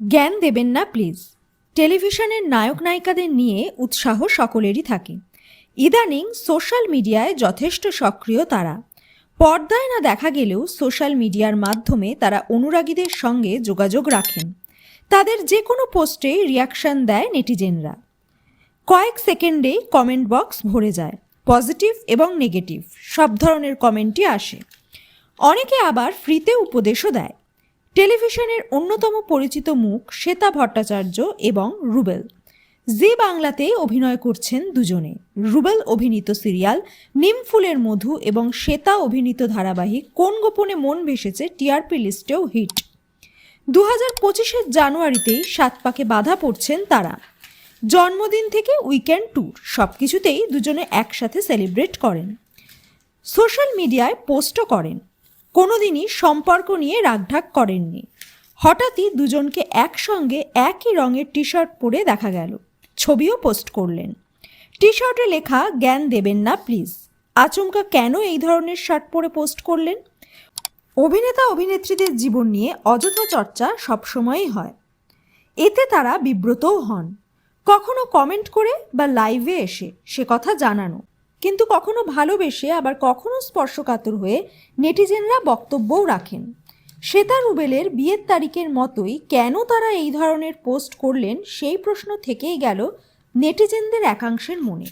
জ্ঞান দেবেন না প্লিজ টেলিভিশনের নায়ক নায়িকাদের নিয়ে উৎসাহ সকলেরই থাকে। ইদানিং সোশ্যাল মিডিয়ায় যথেষ্ট সক্রিয় তারা। পর্দায় না দেখা গেলেও সোশ্যাল মিডিয়ার মাধ্যমে তারা অনুরাগীদের সঙ্গে যোগাযোগ রাখেন। তাদের যে কোনো পোস্টে রিয়াকশন দেয় নেটিজেনরা। কয়েক সেকেন্ডেই কমেন্ট বক্স ভরে যায়, পজিটিভ এবং নেগেটিভ, সব ধরনের কমেন্টই আসে। অনেকে আবার ফ্রিতে উপদেশও দেয়। টেলিভিশনের অন্যতম পরিচিত মুখ শ্বেতা ভট্টাচার্য এবং রুবেল। জি বাংলাতে অভিনয় করছেন দুজনে। রুবেল অভিনীত সিরিয়াল নিমফুলের মধু এবং শ্বেতা অভিনীত ধারাবাহিক কোন গোপনে মন ভেসেছে টিআরপি লিস্টেও হিট। দু হাজার পঁচিশের জানুয়ারিতেই সাত পাকে বাধা পড়ছেন তারা। জন্মদিন থেকে উইকেন্ড ট্যুর সব কিছুতেই দুজনে একসাথে সেলিব্রেট করেন। সোশ্যাল মিডিয়ায় পোস্টও করেন। কোনোদিনই সম্পর্ক নিয়ে রাগঢাক করেননি। হঠাৎই দুজনকে একসঙ্গে একই রঙের টি শার্ট পরে দেখা গেল। ছবিও পোস্ট করলেন। টি শার্টে লেখা, জ্ঞান দেবেন না, প্লিজ। আচমকা কেন এই ধরনের শার্ট পরে পোস্ট করলেন? অভিনেতা, অভিনেত্রীদের জীবন নিয়ে অযথা চর্চা সবসময়ই হয়। এতে তারা বিব্রতও হন। কখনো কমেন্ট করে বা লাইভে এসে সে কথা জানানো। কিন্তু কখনো ভালোবেসে আবার কখনো স্পর্শকাতর হয়ে নেটিজেনরা বক্তব্যও রাখেন। শ্বেতা রুবেলের বিয়ের তারিখের মতোই কেন তারা এই ধরনের পোস্ট করলেন সেই প্রশ্ন থেকেই গেল নেটিজেনদের একাংশের মনে।